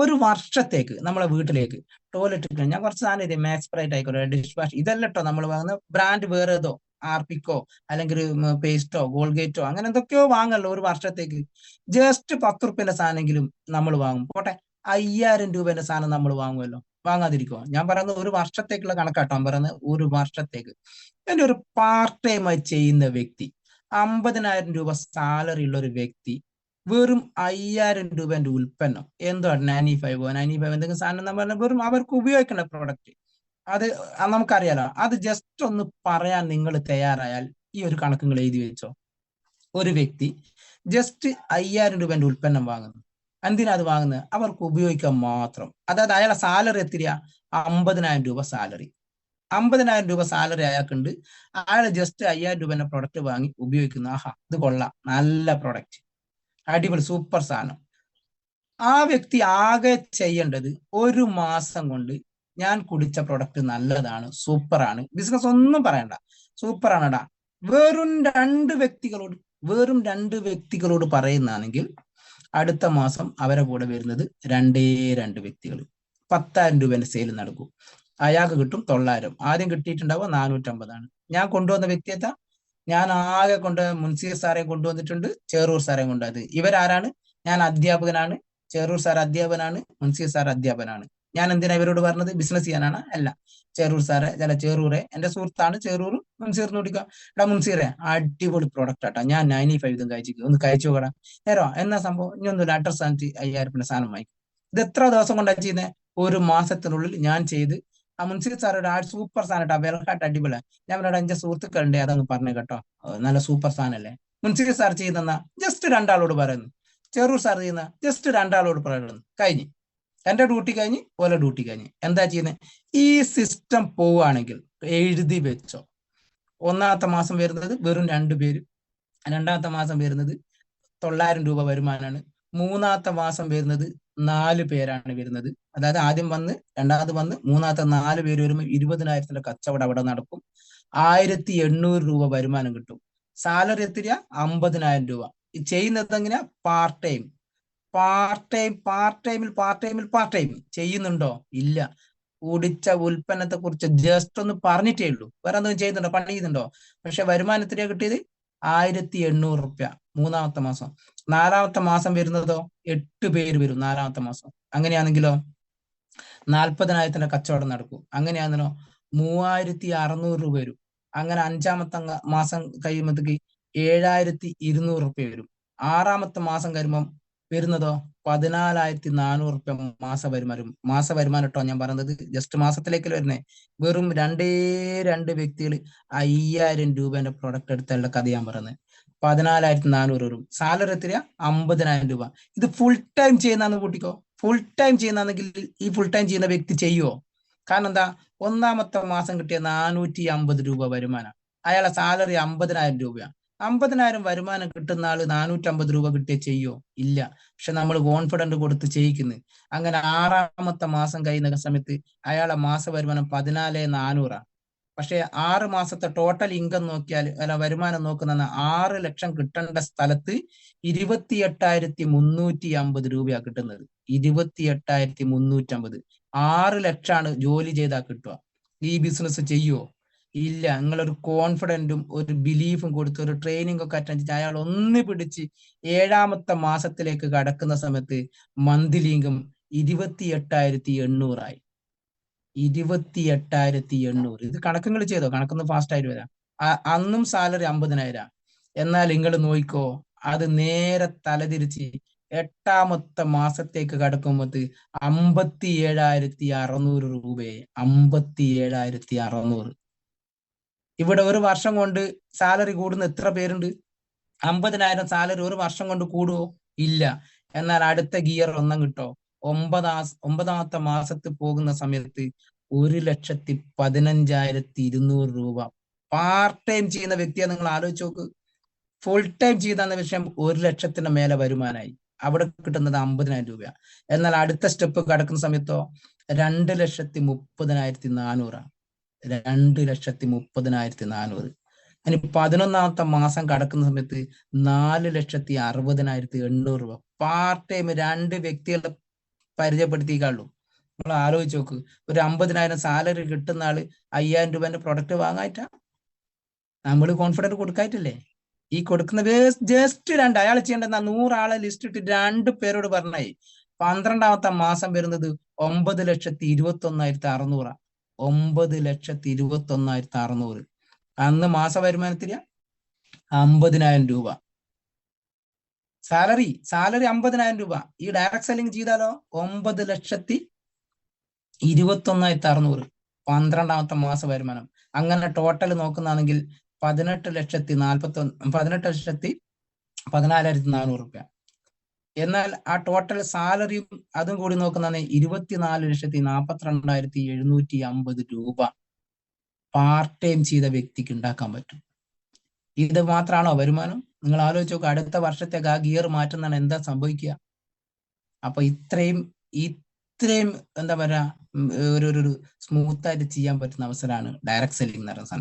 ഒരു വർഷത്തേക്ക് നമ്മളെ വീട്ടിലേക്ക്. ടോയ്ലറ്റ് ക്ലീൻ ഞാൻ കുറച്ച് സാധനം ഇത് മാക്സ് പ്രൈറ്റ് ആയിക്കോട്ടെ ഡിഷ് വാഷ് ഇതല്ല കേട്ടോ നമ്മൾ വാങ്ങുന്ന ബ്രാൻഡ് വേറെ ഏതോ ആർപിക്കോ അല്ലെങ്കിൽ പേസ്റ്റോ ഗോൾഗേറ്റോ അങ്ങനെ എന്തൊക്കെയോ വാങ്ങല്ലോ ഒരു വർഷത്തേക്ക്. ജസ്റ്റ് പത്ത് റുപ്യന്റെ സാധനമെങ്കിലും നമ്മൾ വാങ്ങും. പോട്ടെ അയ്യായിരം രൂപന്റെ സാധനം നമ്മൾ വാങ്ങുമല്ലോ വാങ്ങാതിരിക്കുമോ ഞാൻ പറയുന്നത് ഒരു വർഷത്തേക്കുള്ള കണക്കാട്ടോ. ഞാൻ പറയുന്നത് ഒരു വർഷത്തേക്ക്. എന്റെ ഒരു പാർട്ട് ടൈം ആയി ചെയ്യുന്ന വ്യക്തി അമ്പതിനായിരം രൂപ സാലറി ഉള്ള ഒരു വ്യക്തി വെറും അയ്യായിരം രൂപേന്റെ ഉൽപ്പന്നം. എന്തോ നയന്റി ഫൈവോ നയന്റി ഫൈവ് എന്തെങ്കിലും സാധനം പറഞ്ഞാൽ വെറും അവർക്ക് ഉപയോഗിക്കേണ്ട പ്രോഡക്റ്റ് അത് നമുക്കറിയാലോ. അത് ജസ്റ്റ് ഒന്ന് പറയാൻ നിങ്ങൾ തയ്യാറായാൽ ഈ ഒരു കണക്ക് നിങ്ങൾ എഴുതി വെച്ചോ. ഒരു വ്യക്തി ജസ്റ്റ് അയ്യായിരം രൂപേന്റെ ഉൽപ്പന്നം വാങ്ങുന്നു. എന്തിനാ അത് വാങ്ങുന്നത്? അവർക്ക് ഉപയോഗിക്കാൻ മാത്രം. അതായത് അയാളെ സാലറി എത്തിരിയ അമ്പതിനായിരം രൂപ സാലറി അമ്പതിനായിരം രൂപ സാലറി അയാൾക്കുണ്ട്. അയാൾ ജസ്റ്റ് അയ്യായിരം രൂപ പ്രൊഡക്റ്റ് വാങ്ങി ഉപയോഗിക്കുന്നു. ആഹാ ഇത് കൊള്ളാം. നല്ല പ്രൊഡക്റ്റ് അടിപൊളി സൂപ്പർ സാധനം ആ വ്യക്തി ആകെ ചെയ്യേണ്ടത് ഒരു മാസം കൊണ്ട് ഞാൻ കുടിച്ച പ്രൊഡക്റ്റ് നല്ലതാണ് സൂപ്പറാണ് ബിസിനസ് ഒന്നും പറയണ്ട സൂപ്പറാണടാ വെറും രണ്ട് വ്യക്തികളോട് വെറും രണ്ട് വ്യക്തികളോട് പറയുന്നതാണെങ്കിൽ അടുത്ത മാസം അവരെ കൂടെ വരുന്നത് രണ്ടേ രണ്ട് വ്യക്തികൾ പത്തായിരം രൂപേന്റെ സെയിൽ നടക്കും. അയാൾക്ക് കിട്ടും തൊള്ളായിരം. ആദ്യം കിട്ടിയിട്ടുണ്ടാവുക നാനൂറ്റമ്പതാണ്. ഞാൻ കൊണ്ടുവന്ന വ്യക്തിയത്ത ഞാൻ ആകെ കൊണ്ട് മുൻസീർ സാറെ കൊണ്ടുവന്നിട്ടുണ്ട് ചേറൂർ സാറെ കൊണ്ടുവന്നത് ഇവരാരാണ്? ഞാൻ അധ്യാപകനാണ്. ചേറൂർ സാർ അധ്യാപനാണ് മുൻസീർ സാർ അധ്യാപനാണ് ഞാൻ എന്തിനാ ഇവരോട് പറഞ്ഞത്? ബിസിനസ് ചെയ്യാനാണ് അല്ല. ചേറൂർ സാറെ അല്ല ചേറൂറെ. എന്റെ സുഹൃത്താണ് ചേറൂർ. മുൻസീർന്ന് കുടിക്കുക എടാ മുൻസീറെ അടിപൊളി പ്രോഡക്റ്റ് ആട്ടാ. ഞാൻ നയന്റി ഫൈവ് ഇതും കഴിച്ചു ഒന്ന് കഴിച്ചു നോക്കടാ. നേരോ എന്നാ സംഭവം? ഇനി ഒന്നുമില്ല. അഡ്രസ് ആന്റി അയ്യായിരം സാധനം വാങ്ങിക്കും. ഇത് എത്ര ദിവസം കൊണ്ടാണ് ചെയ്യുന്നത് ഒരു മാസത്തിനുള്ളിൽ ഞാൻ ചെയ്ത് ആ മുൻസീർ സാറോട് ആ സൂപ്പർ സാധനം കേട്ടോ വെൽഹാട്ട് അടിപൊളി ഞാൻ ഇവിടെ എന്റെ സുഹൃത്തുക്കളുണ്ട് അതങ്ങ് പറഞ്ഞു കേട്ടോ. നല്ല സൂപ്പർ സാധനല്ലേ? മുൻസിഫ് സാർ ചെയ്യുന്ന ജസ്റ്റ് രണ്ടാളോട് പറയുന്നു. ചെറൂർ സാർ ചെയ്യുന്ന ജസ്റ്റ് രണ്ടാളോട് പറയുന്നു. കഴിഞ്ഞ്. എന്റെ ഡ്യൂട്ടി കഴിഞ്ഞ് ഓല ഡ്യൂട്ടി കഴിഞ്ഞ്. എന്താ ചെയ്യുന്നത് ഈ സിസ്റ്റം പോവുകയാണെങ്കിൽ എഴുതി വെച്ചോ. ഒന്നാമത്തെ മാസം വരുന്നത് വെറും രണ്ട് പേര്. രണ്ടാമത്തെ മാസം വരുന്നത് തൊള്ളായിരം രൂപ വരുമാനമാണ് മൂന്നാമത്തെ മാസം വരുന്നത് നാല് പേരാണ് വരുന്നത്. അതായത് ആദ്യം വന്ന് രണ്ടാമത് വന്ന് മൂന്നാമത്തെ നാല് പേര് വരുമ്പോൾ ഇരുപതിനായിരത്തിന്റെ കച്ചവടം അവിടെ നടക്കും. ആയിരത്തി എണ്ണൂറ് രൂപ വരുമാനം കിട്ടും. സാലറി എത്തിരിക അമ്പതിനായിരം രൂപ. ചെയ്യുന്നത് എങ്ങനെയാ? Part time. Part time part ടൈമിൽ പാർട്ട് ടൈമിൽ പാർട്ട് ടൈം. ചെയ്യുന്നുണ്ടോ? ഇല്ല. കുടിച്ച ഉൽപ്പന്നത്തെ കുറിച്ച് ജസ്റ്റ് ഒന്ന് പറഞ്ഞിട്ടേ ഉള്ളൂ. വേറെ എന്തെങ്കിലും ചെയ്യുന്നുണ്ടോ? പണി ചെയ്യുന്നുണ്ടോ? പക്ഷെ വരുമാനത്തിനെ കിട്ടിയത്? ആയിരത്തി എണ്ണൂറ് റുപ്യ മൂന്നാമത്തെ മാസം. നാലാമത്തെ മാസം വരുന്നതോ? എട്ട് പേര് വരും നാലാമത്തെ മാസം. അങ്ങനെയാണെങ്കിലോ? നാൽപ്പതിനായിരത്തിന്റെ കച്ചവടം നടക്കും. അങ്ങനെയാണെങ്കിലോ? മൂവായിരത്തി അറുന്നൂറ് രൂപ വരും. അങ്ങനെ അഞ്ചാമത്തെ മാസം കഴിയുമ്പോഴത്തേക്ക് ഏഴായിരത്തി ഇരുന്നൂറ് റുപ്യ വരും. ആറാമത്തെ മാസം കഴിയുമ്പം വരുന്നതോ? പതിനാലായിരത്തി നാനൂറ് റുപ്യ മാസ വരുമാനം മാസ വരുമാനം കേട്ടോ ഞാൻ പറഞ്ഞത്. ജസ്റ്റ് മാസത്തിലേക്ക് വരുന്നേ? വെറും രണ്ടേ രണ്ട് വ്യക്തികൾ അയ്യായിരം രൂപേന്റെ പ്രൊഡക്റ്റ് എടുത്തുള്ള കഥ ഞാൻ പറയുന്നത് പതിനാലായിരത്തി നാനൂറ് വരും. സാലറി എത്ര അമ്പതിനായിരം രൂപ. ഇത് ഫുൾ ടൈം ചെയ്യുന്ന കൂട്ടിക്കോ. ഫുൾ ടൈം ചെയ്യുന്നെങ്കിൽ ഈ ഫുൾ ടൈം ചെയ്യുന്ന വ്യക്തി ചെയ്യുവോ? കാരണം എന്താ? ഒന്നാമത്തെ മാസം കിട്ടിയ നാനൂറ്റി അമ്പത് രൂപ വരുമാനം. അയാളെ സാലറി അമ്പതിനായിരം രൂപയാണ് അമ്പതിനായിരം വരുമാനം കിട്ടുന്ന ആൾ നാനൂറ്റമ്പത് രൂപ കിട്ടിയ ചെയ്യോ? ഇല്ല. പക്ഷെ നമ്മൾ കോൺഫിഡന്റ് കൊടുത്ത് ചെയ്യിക്കുന്നു. അങ്ങനെ ആറാമത്തെ മാസം കഴിയുന്ന സമയത്ത് അയാളെ മാസ വരുമാനം പതിനാല് നാനൂറാണ് പക്ഷെ ആറ് മാസത്തെ ടോട്ടൽ ഇൻകം നോക്കിയാൽ അല്ല വരുമാനം നോക്കുന്ന ആറ് ലക്ഷം കിട്ടേണ്ട സ്ഥലത്ത് ഇരുപത്തി എട്ടായിരത്തി മുന്നൂറ്റി അമ്പത് രൂപയാണ് കിട്ടുന്നത്. ഇരുപത്തി എട്ടായിരത്തി മുന്നൂറ്റി അമ്പത് ആറ് ലക്ഷമാണ് ജോലി ചെയ്താൽ കിട്ടുക. ഈ ബിസിനസ് ചെയ്യുവോ ഇല്ല. നിങ്ങളൊരു കോൺഫിഡന്റും ഒരു ബിലീഫും കൊടുത്ത് ഒരു ട്രെയിനിങ് ഒക്കെ അറ്റൻഡ് ചെയ്ത് അയാൾ ഒന്ന് പിടിച്ച് ഏഴാമത്തെ മാസത്തിലേക്ക് കടക്കുന്ന സമയത്ത് മന്ത്ലി ഇൻകം ഇരുപത്തി എട്ടായിരത്തി എണ്ണൂറായി ഇരുപത്തി എട്ടായിരത്തി എണ്ണൂറ് ഇത് കണക്കുകൾ ചെയ്തോ? കണക്കൊന്ന് ഫാസ്റ്റ് ആയിട്ട് വരാം. അന്നും സാലറി അമ്പതിനായിരം. എന്നാൽ നിങ്ങൾ നോയിക്കോ അത് നേരെ തലതിരിച്ച് എട്ടാമത്തെ മാസത്തേക്ക് കടക്കുമ്പോൾ അമ്പത്തി ഏഴായിരത്തി അറുന്നൂറ് രൂപയെ അമ്പത്തി ഏഴായിരത്തി അറുന്നൂറ് ഇവിടെ ഒരു വർഷം കൊണ്ട് സാലറി കൂടുന്ന എത്ര പേരുണ്ട്? അമ്പതിനായിരം സാലറി ഒരു വർഷം കൊണ്ട് കൂടുവോ? ഇല്ല. എന്നാൽ അടുത്ത ഗിയർ ഒന്നും കിട്ടോ? ഒമ്പതാ ഒമ്പതാമത്തെ മാസത്ത് പോകുന്ന സമയത്ത് ഒരു ലക്ഷത്തി പതിനഞ്ചായിരത്തി ഇരുന്നൂറ് രൂപ. പാർട്ട് ടൈം ചെയ്യുന്ന വ്യക്തിയെ നിങ്ങൾ ആലോചിച്ച് നോക്ക്. ഫുൾ ടൈം ചെയ്ത വിഷയം ഒരു ലക്ഷത്തിന്റെ മേലെ വരുമാനമായി അവിടെ കിട്ടുന്നത് അമ്പതിനായിരം രൂപയാണ് എന്നാൽ അടുത്ത സ്റ്റെപ്പ് കടക്കുന്ന സമയത്തോ? രണ്ട് ലക്ഷത്തി മുപ്പതിനായിരത്തി നാനൂറാണ് രണ്ട് ലക്ഷത്തി മുപ്പതിനായിരത്തി നാനൂറ് ഇനി പതിനൊന്നാമത്തെ മാസം കടക്കുന്ന സമയത്ത് നാല് ലക്ഷത്തി അറുപതിനായിരത്തി എണ്ണൂറ് രൂപ. പാർട്ട് ടൈം രണ്ട് വ്യക്തികളെ പരിചയപ്പെടുത്തിക്കാളൂ നമ്മൾ ആലോചിച്ച് നോക്ക്. ഒരു അമ്പതിനായിരം സാലറി കിട്ടുന്ന ആൾ അയ്യായിരം രൂപന്റെ പ്രൊഡക്റ്റ് വാങ്ങായിട്ടാ. നമ്മൾ കോൺഫിഡന്റ് കൊടുക്കായിട്ടില്ലേ? ഈ കൊടുക്കുന്ന ജസ്റ്റ് രണ്ട് അയാൾ ചെയ്യേണ്ട നൂറാളെ ലിസ്റ്റ് ഇട്ട് രണ്ട് പേരോട് പറഞ്ഞായി. പന്ത്രണ്ടാമത്തെ മാസം വരുന്നത് ഒമ്പത് ലക്ഷത്തി ഇരുപത്തി ഒന്നായിരത്തി അറുന്നൂറാ ഒമ്പത് ലക്ഷത്തി ഇരുപത്തി ഒന്നായിരത്തി അറുന്നൂറ് അന്ന് മാസ വരുമാനത്തിൽ അമ്പതിനായിരം രൂപ. സാലറി സാലറി അമ്പതിനായിരം രൂപ. ഈ ഡയറക്ട് സെല്ലിംഗ് ചെയ്താലോ? ഒമ്പത് ലക്ഷത്തി ഇരുപത്തി ഒന്നായിരത്തി അറുന്നൂറ് പന്ത്രണ്ടാമത്തെ മാസ വരുമാനം അങ്ങനെ ടോട്ടൽ നോക്കുന്നതാണെങ്കിൽ പതിനെട്ട് ലക്ഷത്തി നാൽപ്പത്തി പതിനെട്ട് ലക്ഷത്തി പതിനാലായിരത്തി നാനൂറ് റുപ്യ. എന്നാൽ ആ ടോട്ടൽ സാലറിയും അതും കൂടി നോക്കുന്നതാണ് ഇരുപത്തിനാല് ലക്ഷത്തി നാൽപ്പത്തിരണ്ടായിരത്തി എഴുന്നൂറ്റി അമ്പത് രൂപ പാർട്ട് ടൈം ചെയ്ത വ്യക്തിക്ക് ഉണ്ടാക്കാൻ പറ്റും. ഇത് മാത്രമാണോ വരുമാനം? നിങ്ങൾ ആലോചിച്ച് നോക്കുക അടുത്ത വർഷത്തേക്ക് ആ ഗിയർ മാറ്റുന്നതാണ് എന്താ സംഭവിക്കുക? അപ്പൊ ഇത്രയും ഇത്രയും എന്താ പറയാ ഒരു ഒരു സ്മൂത്ത് ആയിട്ട് ചെയ്യാൻ പറ്റുന്ന അവസരമാണ് ഡയറക്ട് സെല്ലിംഗ് എന്ന് പറയുന്ന